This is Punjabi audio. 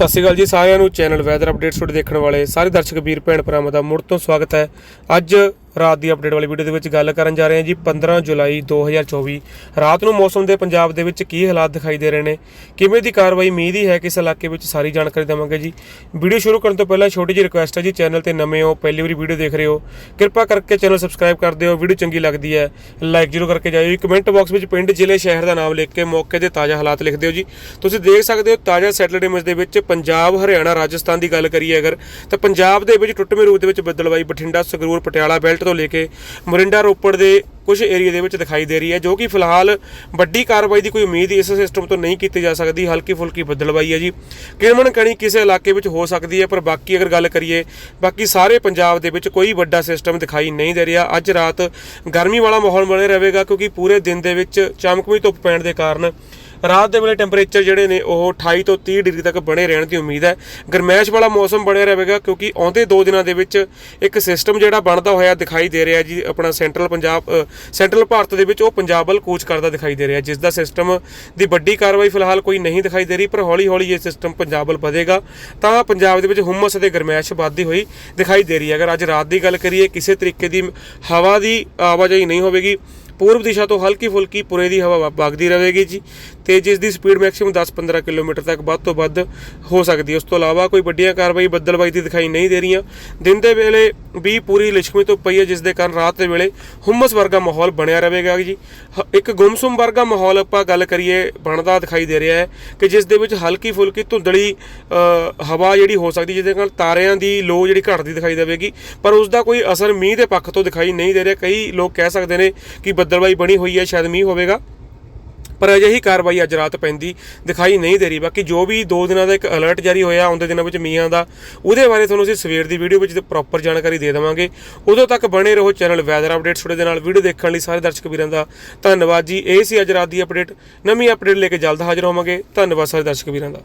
ਸਤਿ ਸ਼੍ਰੀ ਅਕਾਲ ਜੀ, ਸਾਰਿਆਂ ਨੂੰ ਚੈਨਲ ਵੈਦਰ ਅਪਡੇਟਸ ਤੁਹਾਡੇ ਦੇਖਣ ਵਾਲੇ। ਸਾਰੇ ਦਰਸ਼ਕ ਵੀਰ, ਭੈਣ ਭਰਾਵਾਂ ਦਾ ਮੁੜ ਤੋਂ ਸਵਾਗਤ ਹੈ। ਅੱਜ ਰਾਤ ਦੀ ਅਪਡੇਟ ਵਾਲੀ ਵੀਡੀਓ ਦੇ ਵਿੱਚ ਗੱਲ ਕਰਨ ਜਾ ਰਹੇ ਹਾਂ ਜੀ 15 ਜੁਲਾਈ 2024 ਰਾਤ ਨੂੰ ਮੌਸਮ ਦੇ ਪੰਜਾਬ ਦੇ ਵਿੱਚ ਕੀ ਹਾਲਾਤ ਦਿਖਾਈ ਦੇ ਰਹੇ ਨੇ? ਕਿਵੇਂ ਦੀ ਕਾਰਵਾਈ ਮੀਂਹ ਦੀ ਹੈ? ਕਿਸ ਇਲਾਕੇ ਵਿੱਚ ਸਾਰੀ ਜਾਣਕਾਰੀ ਦੇਵਾਂਗੇ ਜੀ। ਵੀਡੀਓ ਸ਼ੁਰੂ ਕਰਨ ਤੋਂ ਪਹਿਲਾਂ ਛੋਟੀ ਜਿਹੀ ਰਿਕੁਐਸਟ ਹੈ ਜੀ, ਚੈਨਲ ਤੇ ਨਵੇਂ ਹੋ, ਪਹਿਲੀ ਵਾਰੀ ਵੀਡੀਓ ਦੇਖ ਰਹੇ ਹੋ, ਕਿਰਪਾ ਕਰਕੇ ਚੈਨਲ ਸਬਸਕ੍ਰਾਈਬ ਕਰ ਦਿਓ। ਵੀਡੀਓ ਚੰਗੀ ਲੱਗਦੀ ਹੈ ਲਾਈਕ ਜ਼ਰੂਰ ਕਰਕੇ ਜਾਇਓ। ਕਮੈਂਟ ਬਾਕਸ ਵਿੱਚ ਪਿੰਡ, ਜ਼ਿਲ੍ਹੇ, ਸ਼ਹਿਰ ਦਾ ਨਾਮ ਲਿਖ ਕੇ ਮੌਕੇ ਦੇ ਤਾਜ਼ਾ ਹਾਲਾਤ ਲਿਖ ਦਿਓ ਜੀ। ਤੁਸੀਂ ਦੇਖ ਸਕਦੇ ਹੋ, ਤਾਜ਼ਾ ਸੈਟਲਡ ਇਮੇਜ ਦੇ ਵਿੱਚ ਪੰਜਾਬ, ਹਰਿਆਣਾ, ਰਾਜਸਥਾਨ ਦੀ ਗੱਲ ਕਰੀਏ ਅਗਰ, ਤਾਂ ਪੰਜਾਬ ਦੇ ਵਿੱਚ ਟੁੱਟਵੇਂ ਰੂਪ ਦੇ ਵਿੱਚ ਬੱਦਲਵਾਈ, ਬਠਿੰਡਾ, ਸੰਗਰੂਰ, ਪਟਿਆਲਾ, ਬੈਲਟ ਤੋਂ ਲੈ ਕੇ ਮੋਰਿੰਡਾ ਰੋਪੜ ਦੇ ਕੁਝ ਏਰੀਆ ਦੇ ਵਿੱਚ ਦਿਖਾਈ ਦੇ ਰਹੀ ਹੈ, ਜੋ ਕਿ ਫਿਲਹਾਲ ਵੱਡੀ ਕਾਰਵਾਈ ਦੀ ਕੋਈ ਉਮੀਦ ਇਸ ਸਿਸਟਮ ਤੋਂ ਨਹੀਂ ਕੀਤੀ ਜਾ ਸਕਦੀ ਹਲਕੀ ਫੁਲਕੀ ਬੱਦਲਵਾਈ ਹੈ ਜੀ। ਕਿਰਮਨ ਕਣੀ ਕਿਸੇ ਇਲਾਕੇ ਵਿੱਚ ਹੋ ਸਕਦੀ ਹੈ, ਪਰ ਬਾਕੀ ਅਗਰ ਗੱਲ ਕਰੀਏ, ਬਾਕੀ ਸਾਰੇ ਪੰਜਾਬ ਦੇ ਵਿੱਚ ਕੋਈ ਵੱਡਾ ਸਿਸਟਮ ਦਿਖਾਈ ਨਹੀਂ ਦੇ ਰਿਹਾ। ਅੱਜ ਰਾਤ ਗਰਮੀ ਵਾਲਾ ਮਾਹੌਲ ਬਣੇ ਰਹੇਗਾ, ਕਿਉਂਕਿ ਪੂਰੇ ਦਿਨ ਦੇ ਵਿੱਚ ਚਮਕਵੀਂ ਧੁੱਪ ਪੈਣ ਦੇ ਕਾਰਨ ਰਾਤ ਦੇ ਵੇਲੇ ਟੈਂਪਰੇਚਰ ਜਿਹੜੇ ਨੇ ਉਹ 28 ਤੋਂ 30 ਡਿਗਰੀ ਤੱਕ ਬਣੇ ਰਹਿਣ ਦੀ ਉਮੀਦ ਹੈ। ਗਰਮੈਸ਼ ਵਾਲਾ ਮੌਸਮ ਬਣਿਆ ਰਹੇਗਾ ਕਿਉਂਕਿ ਆਉਂਦੇ 2 ਦਿਨਾਂ ਦੇ ਵਿੱਚ ਇੱਕ ਸਿਸਟਮ ਜਿਹੜਾ ਬਣਦਾ ਹੋਇਆ ਦਿਖਾਈ ਦੇ ਰਿਹਾ ਜੀ, ਆਪਣਾ ਸੈਂਟਰਲ ਪੰਜਾਬ ਸੈਂਟਰਲ ਭਾਰਤ ਦੇ ਵਿੱਚ ਉਹ ਪੰਜਾਬ ਵੱਲ ਕੂਚ ਕਰਦਾ ਦਿਖਾਈ ਦੇ ਰਿਹਾ ਜਿਸ ਦਾ ਸਿਸਟਮ ਦੀ ਵੱਡੀ ਕਾਰਵਾਈ ਫਿਲਹਾਲ ਕੋਈ ਨਹੀਂ ਦਿਖਾਈ ਦੇ ਰਹੀ, ਪਰ ਹੌਲੀ ਹੌਲੀ ਇਹ ਸਿਸਟਮ ਪੰਜਾਬ ਵੱਲ ਵਧੇਗਾ। ਤਾਂ ਪੰਜਾਬ ਦੇ ਵਿੱਚ ਹੁਮਸ ਅਤੇ ਗਰਮੈਸ਼ ਵੱਧਦੀ ਹੋਈ ਦਿਖਾਈ ਦੇ ਰਹੀ ਹੈ। ਅਗਰ ਅੱਜ ਰਾਤ ਦੀ ਗੱਲ ਕਰੀਏ, ਕਿਸੇ ਤਰੀਕੇ ਦੀ ਹਵਾ ਦੀ ਆਵਾਜਾਈ ਨਹੀਂ ਹੋਵੇਗੀ। ਪੂਰਬ ਦਿਸ਼ਾ ਤੋਂ ਹਲਕੀ ਫੁਲਕੀ ਪੁਰੇ ਦੀ ਹਵਾ ਵ- ਵਗਦੀ ਰਹੇਗੀ ਜੀ। ਤੇ ਜਿਸ ਦੀ ਸਪੀਡ ਮੈਕਸਿਮਮ 10-15 ਕਿਲੋਮੀਟਰ ਤੱਕ ਵੱਧ ਤੋਂ ਵੱਧ ਹੋ ਸਕਦੀ ਹੈ। ਉਸ ਤੋਂ ਇਲਾਵਾ ਕੋਈ ਵੱਡੀਆਂ ਕਾਰਵਾਈ ਬੱਦਲਬਾਈ ਦੀ ਦਿਖਾਈ ਨਹੀਂ ਦੇ ਰਹੀਆਂ। ਦਿਨ ਦੇ ਵੇਲੇ ਵੀ ਪੂਰੀ ਲਿਸ਼ਕਵੀਂ ਤੋਂ ਪਈ ਹੈ, ਜਿਸ ਦੇ ਕਾਰਨ ਰਾਤ ਦੇ ਵੇਲੇ ਹੁਮਸ ਵਰਗਾ ਮਾਹੌਲ ਬਣਿਆ ਰਹੇਗਾ ਜੀ। ਹ- ਇੱਕ ਗੁੰਮਸੁਮ ਵਰਗਾ ਮਾਹੌਲ ਆਪਾਂ ਗੱਲ ਕਰੀਏ, ਬਣਦਾ ਦਿਖਾਈ ਦੇ ਰਿਹਾ ਹੈ ਕਿ ਜਿਸ ਦੇ ਵਿੱਚ ਹਲਕੀ ਫੁਲਕੀ ਧੁੰਦਲੀ ਹਵਾ ਜਿਹੜੀ ਹੋ ਸਕਦੀ ਜਿਹਦੇ ਨਾਲ ਤਾਰਿਆਂ ਦੀ ਲੋ ਜਿਹੜੀ ਘਟਦੀ ਦਿਖਾਈ ਦੇਵੇਗੀ। ਪਰ ਉਸ ਦਾ ਕੋਈ ਅਸਰ ਮੀਂਹ ਦੇ ਪੱਖ ਤੋਂ ਦਿਖਾਈ ਨਹੀਂ ਦੇ ਰਿਹਾ। ਕਈ ਲੋਕ ਕਹਿ ਸਕਦੇ ਨੇ ਕਿ ਬੱਦਲਬਾਈ ਬਣੀ ਹੋਈ ਹੈ, ਸ਼ਾਇਦ ਮੀਂਹ ਹੋਵੇਗਾ। ਪਰ ਅਜਿਹੀ ਕਾਰਵਾਈ ਅੱਜ ਰਾਤ ਪੈਂਦੀ ਦਿਖਾਈ ਨਹੀਂ ਦੇ ਰਹੀ। ਬਾਕੀ ਜੋ ਵੀ ਦੋ ਦਿਨਾਂ ਦਾ ਇੱਕ ਅਲਰਟ ਜਾਰੀ ਹੋਇਆ, ਆਉਂਦੇ ਦਿਨਾਂ ਵਿੱਚ ਮੀਆਂ ਦਾ, ਉਹਦੇ ਬਾਰੇ ਤੁਹਾਨੂੰ ਅਸੀਂ ਸਵੇਰ ਦੀ ਵੀਡੀਓ ਵਿੱਚ ਪ੍ਰੋਪਰ ਜਾਣਕਾਰੀ ਦੇ ਦੇਵਾਂਗੇ। ਉਦੋਂ ਤੱਕ ਬਣੇ ਰਹੋ ਚੈਨਲ ਵੈਦਰ ਅਪਡੇਟਸ ਤੁਹਾਡੇ ਦੇ ਨਾਲ। ਵੀਡੀਓ ਦੇਖਣ ਲਈ ਸਾਰੇ ਦਰਸ਼ਕ ਵੀਰਾਂ ਦਾ ਧੰਨਵਾਦ ਜੀ। ਇਹ ਸੀ ਅੱਜ ਰਾਤ ਦੀ ਅਪਡੇਟ ਨਵੀਂ ਅਪਡੇਟ ਲੈ ਕੇ ਜਲਦ ਹਾਜ਼ਰ ਹੋਵਾਂਗੇ। ਧੰਨਵਾਦ ਸਾਰੇ ਦਰਸ਼ਕ ਵੀਰਾਂ ਦਾ।